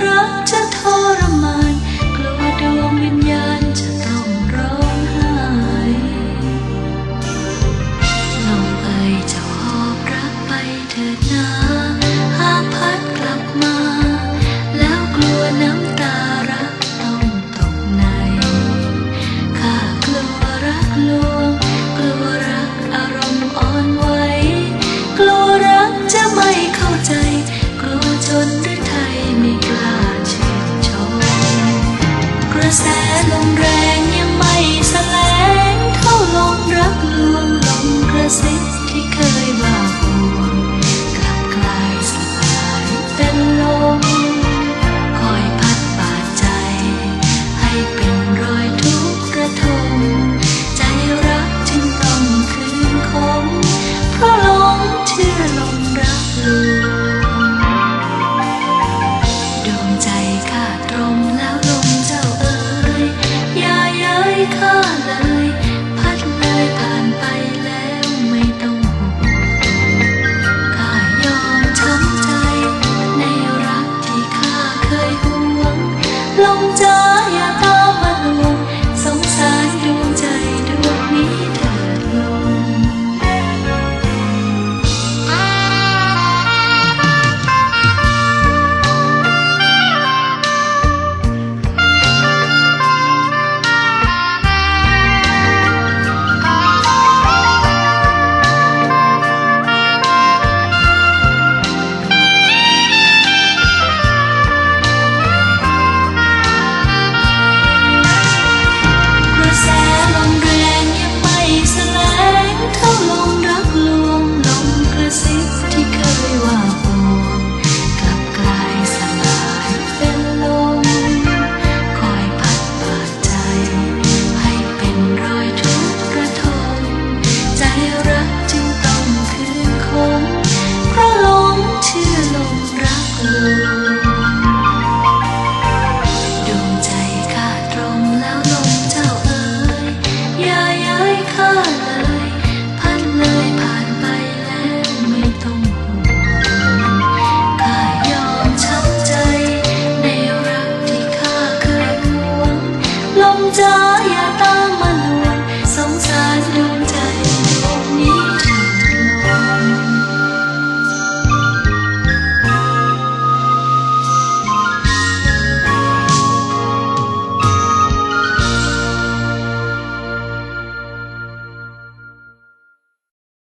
kara ลมแรงยังไม่แลงเท่าลมรักลวงลมกระซิบ